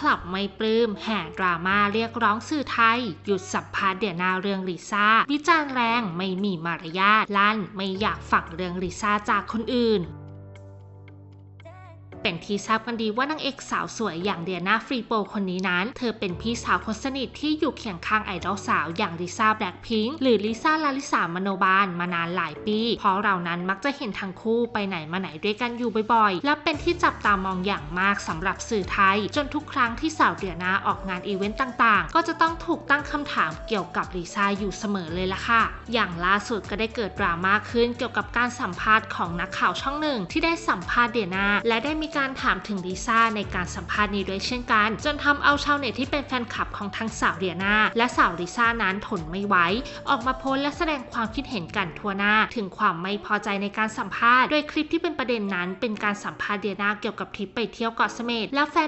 คลับไม่ปลื้มแห่ดราม่าเรียกร้องสื่อไทย หยุดสัมภาษณ์เดียนาเรื่องลิซ่า วิจารณ์แรงไม่มีมารยาทลั่นไม่อยากฝักเรื่องลิซ่าจากคนอื่น เป็นที่ทราบกันดีว่านางเอกสาวสวยอย่างเดียนาฟรีโปคนนี้นั้น เธอเป็นพี่สาวคนสนิทที่อยู่เคียงข้างไอดอลสาวอย่างลิซ่าแบล็คพิงค์หรือลิซ่าลาลิสามโนบาลมานานหลายปี เพราะเรานั้นมักจะเห็นทั้งคู่ไปไหนมาไหนด้วยกันอยู่บ่อยๆ และเป็นที่จับตามองอย่างมากสำหรับสื่อไทย จนทุกครั้งที่สาวเดียนาออกงานอีเวนต์ต่างๆ ก็จะต้องถูกตั้งคำถามเกี่ยวกับลิซ่าอยู่เสมอเลยล่ะค่ะ อย่างล่าสุดก็ได้เกิดดราม่าขึ้นเกี่ยวกับการสัมภาษณ์ของนักข่าวช่องหนึ่งที่ได้สัมภาษณ์เดียนาและได้มีการถามถึงลิซ่าในการสัมภาษณ์นี้ด้วยเช่นกัน จนทำเอาชาวเน็ตที่เป็นแฟนคลับของทั้งสาวเดียนาและสาวลิซ่านั้นทนไม่ไหวออกมาโพสและแสดงความคิดเห็นกันทั่วหน้า ถึงความไม่พอใจในการสัมภาษณ์ โดยคลิปที่เป็นประเด็นนั้นเป็นการสัมภาษณ์เดียนาเกี่ยวกับทริปไปเที่ยวเกาะเสม็ดและแฟน